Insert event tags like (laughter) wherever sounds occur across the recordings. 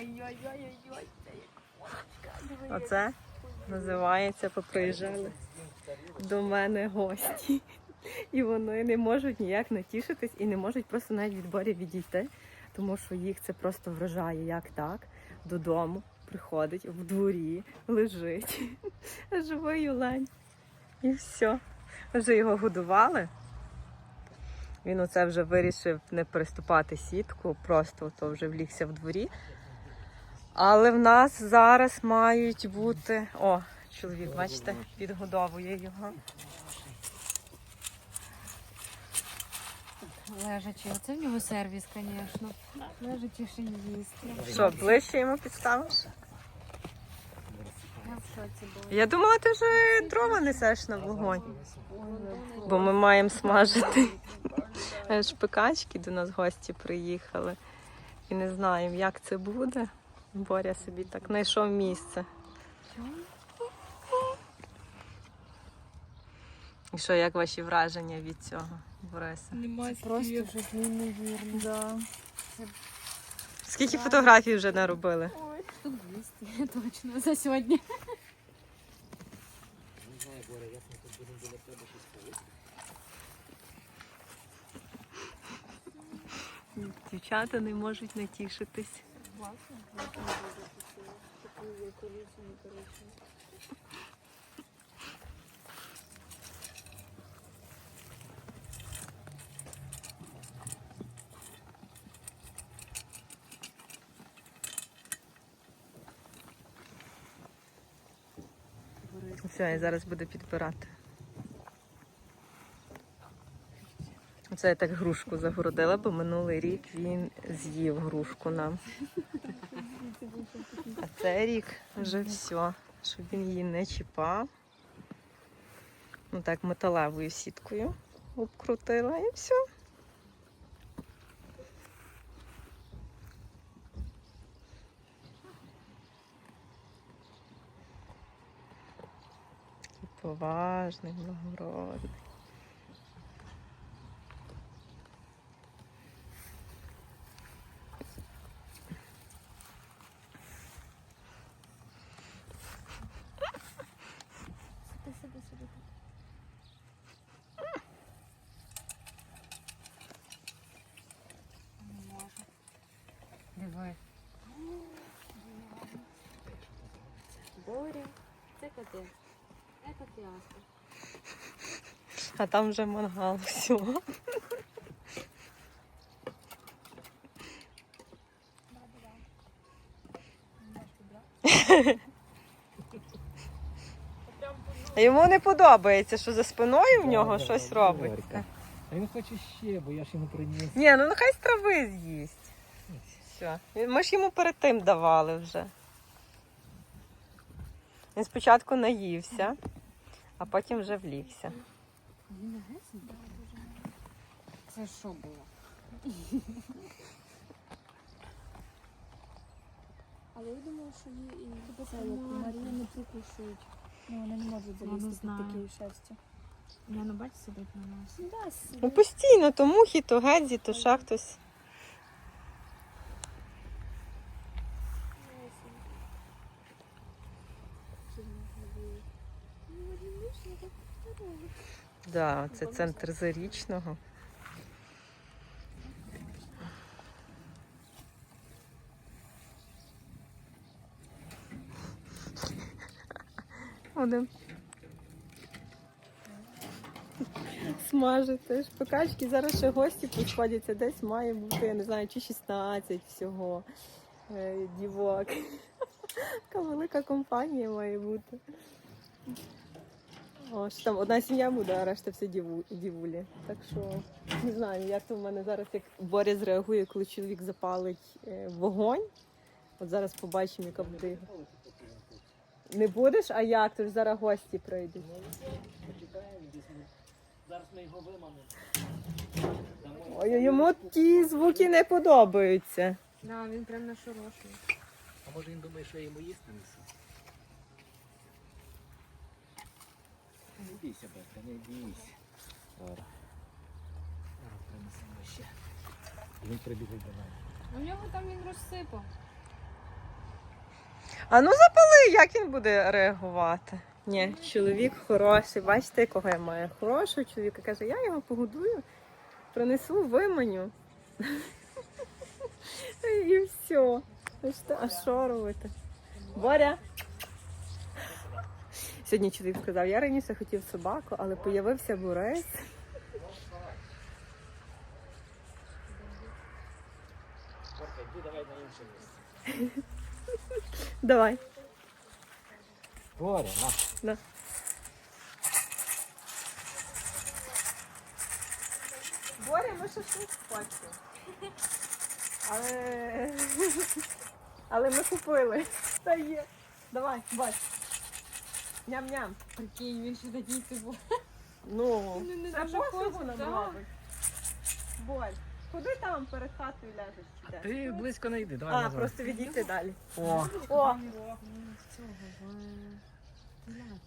Ой-ой-ой-ой-ой. Оце називається поприїжджали до мене гості. І вони не можуть ніяк натішитись і не можуть просто навіть від борі відійти, тому що їх це просто вражає, як так, додому приходить в дворі, лежить, (laughs) живий олень. І все. Вже його годували. Він оце вже вирішив не переступати сітку, просто то вже влігся в дворі. Але в нас зараз мають бути. О, чоловік, бачите, підгодовує його. Лежачи, оце в нього сервіс, звісно. Лежачи ще їсти. Що, ближче йому підставиш? Я думала, ти вже дрова несеш на вогонь, бо ми маємо смажити шпикачки, до нас гості приїхали. І не знаємо, як це буде. Боря собі так знайшов місце. І що, як ваші враження від цього, Бориса? Це просто щось неймовірне. Да. Скільки фотографій вже наробили? Штук 200, (laughs) точно, за сьогодні. Дівчата не можуть натішитись. Все, я зараз буду підбирати. Це я так грушку загородила, бо минулий рік він з'їв грушку нам. А цей рік вже все, щоб він її не чіпав. Ну так, металевою сіткою обкрутила і все. Поважний, благородний. Диви. Боря, це коти. Це піаста. А там вже мангал всього. Йому не подобається, що за спиною в нього щось робиться. А він хоче ще, бо я ж йому приніс. Ні, ну нехай з трави з'їсть. Все. Ми ж йому перед тим давали вже. Він спочатку наївся, а потім вже влігся. Він не гесенький? Це що було? Але я думаю, що її і це, як у не прикушують. Ну, вони не можуть Ну, залізти знаю. під такої шерсті. Я не бачу сидить на нас. Ну, Ну постійно, то мухи, то гедзі, то ще хтось. Да, це центр зарічного. Будем смажити шпикачки. Зараз ще гості підходяться. Десь має бути, я не знаю, чи 16 всього е, дівок. (laughs) Така велика компанія має бути. О, що там одна сім'я буде, а решта всі діву, дівулі. Так що не знаю, як то в мене зараз, як Боря зреагує, коли чоловік запалить е, вогонь. От зараз побачимо, яка буде. Не будеш? А як? То ж зараз гості ми- Зараз ми його виманемо. Ой, йому ті звуки не подобаються. Да, він прям нашороший. А може він думає, що я йому їсти несу? Не бійся, Бетка, не бійся. Зараз. Принесемо ще. Він прибіжить до мене. У нього там він розсипав. А ну запали, як він буде реагувати? Ні, чоловік хороший. Бачите, якого я маю? Хорошого чоловіка. Каже, я його погодую, принесу виманю. (laughs) І все. А що робити? Боря. Сьогодні чоловік сказав, я раніше хотів собаку, але появився Борис. Борка, йди давай на інше місце. Давай. Боря, на. На. Боря, ми шашлик хочемо. Але... Але ми купили. Та є. Давай, бач. Ням-ням. Прикинь, він ще такий типу. Ну, Ну, не це дуже послугу хоче, нам так. Борь, куди там перед хатою ляжеш? чи де? Ти близько не йди, давай А, назад. просто відійти далі. О, О,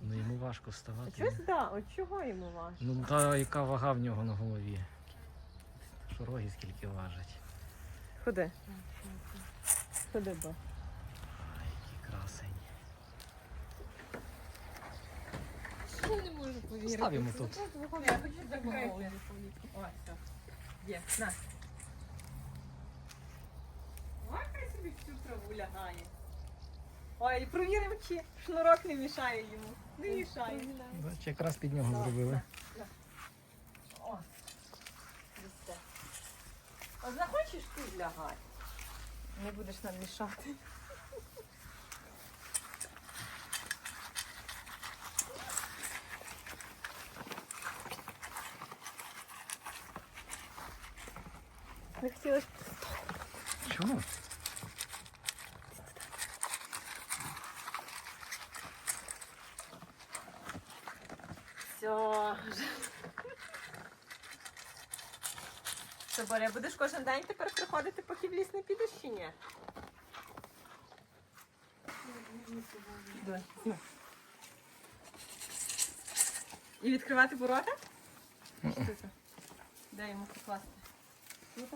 ну йому важко а вставати. чогось да, от чого йому важко? Ну та яка вага в нього на голові. Що роги скільки важать. Ходи. Ходи, бо. Я не можу повірити. Став йому тут. Я хочу голову. Ось, все. Є, на. Вакай собі всю траву лягає. Ой, провіримо, чи шнурок не мішає йому. Не мішає. Бач, якраз під нього зробили. О, А захочеш ти лягай. Не будеш нам мішати. Не хотілося Чому? Все. Що, Боря, будеш кожен день тепер приходити, поки в ліс не підеш чи ні? Давай. І відкривати ворота? Що це? Де йому покласти? Ну.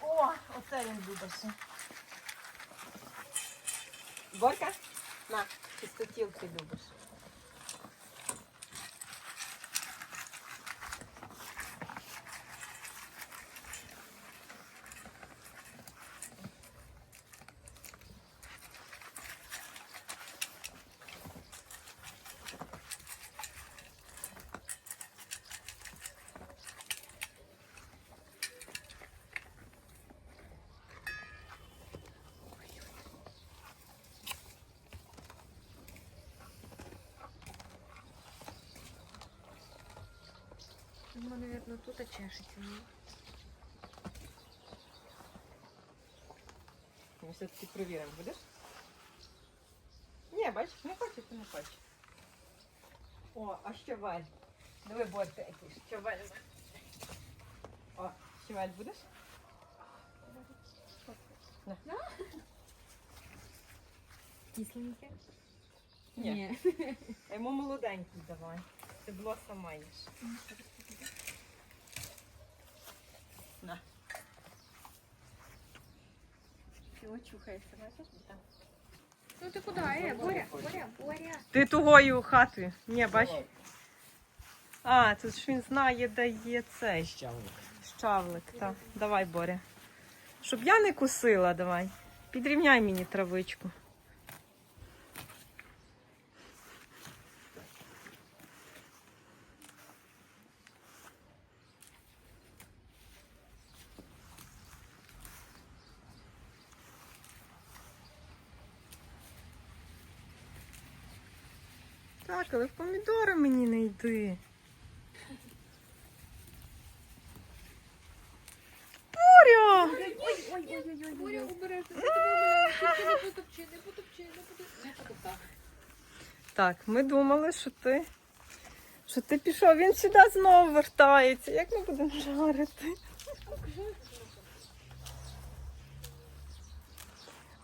О, оце він любить Горька? На, чистотілки любиш. Ну, наверное, тут чешеться. ні? Ми все-таки перевіримо, будеш? Ні, бачиш, не хочеш, то не хочеш. О, а щавель. Диви, Борька, який щавель. О, щавель будеш? На. Кисленьке? Ні. А йому молоденький давай. Ти було сама. Чого чухаєшся, бачиш? Так. Ну ти куди? Е, Боря, Боря, Боря. Ти тугою хатою. Ні, бач. А, тут ж він знає, де є цей Щавник. щавлик. Так. Давай, Боря. Щоб я не кусила, давай. Підрівняй мені травичку. Так, але в помідори мені не йди. Боря! Боря, обережно, не потопчи, не потопчи, не потопчи. Не. Так, ми думали, що ти. Що ти пішов, він сюди знову вертається. Як ми будемо жарити?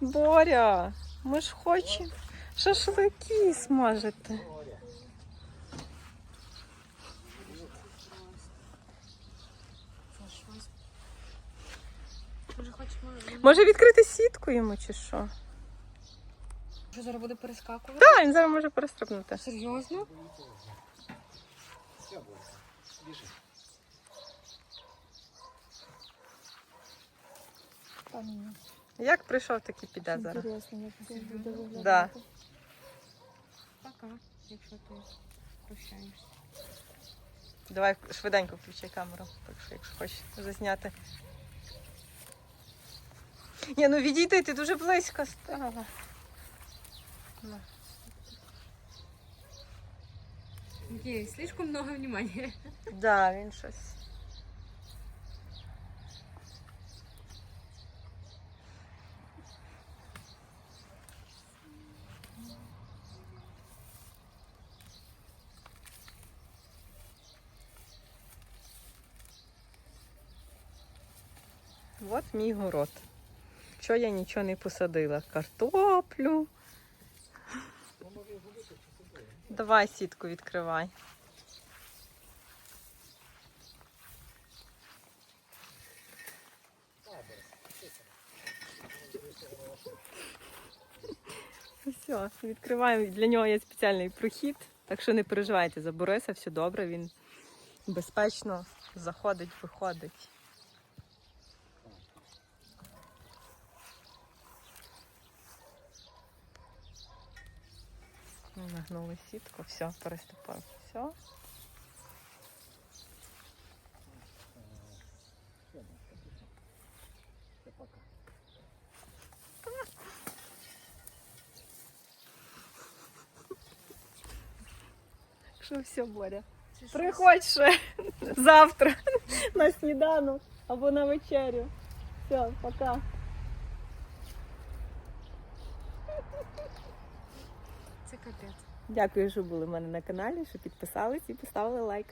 Боря, ми ж хочемо шашлики смажити. Може відкрити сітку йому чи що? Що зараз буде перескакувати? Так, він зараз може перестрибнути. Серйозно? Ні. Як прийшов, так і піде зараз. Інтересно, як це буде виглядати. Да. Пока, якщо ти прощаєшся. Давай швиденько включай камеру, так що якщо хочеш засняти. Ні, ну відійди, ти дуже близько стала. Ей, слишком много внимания. Да, він щось. От мій город. Що я нічого не посадила? Картоплю. Давай сітку відкривай. Все, відкриваємо. Для нього є спеціальний прохід, так що не переживайте за Бориса, все добре, він безпечно заходить, виходить. Нагнули сітку, все, переступив. Все. Що все, Боря? Приходь ще завтра на сніданок або на вечерю. Все, пока. Дякую, що були в мене на каналі, що підписались і поставили лайк.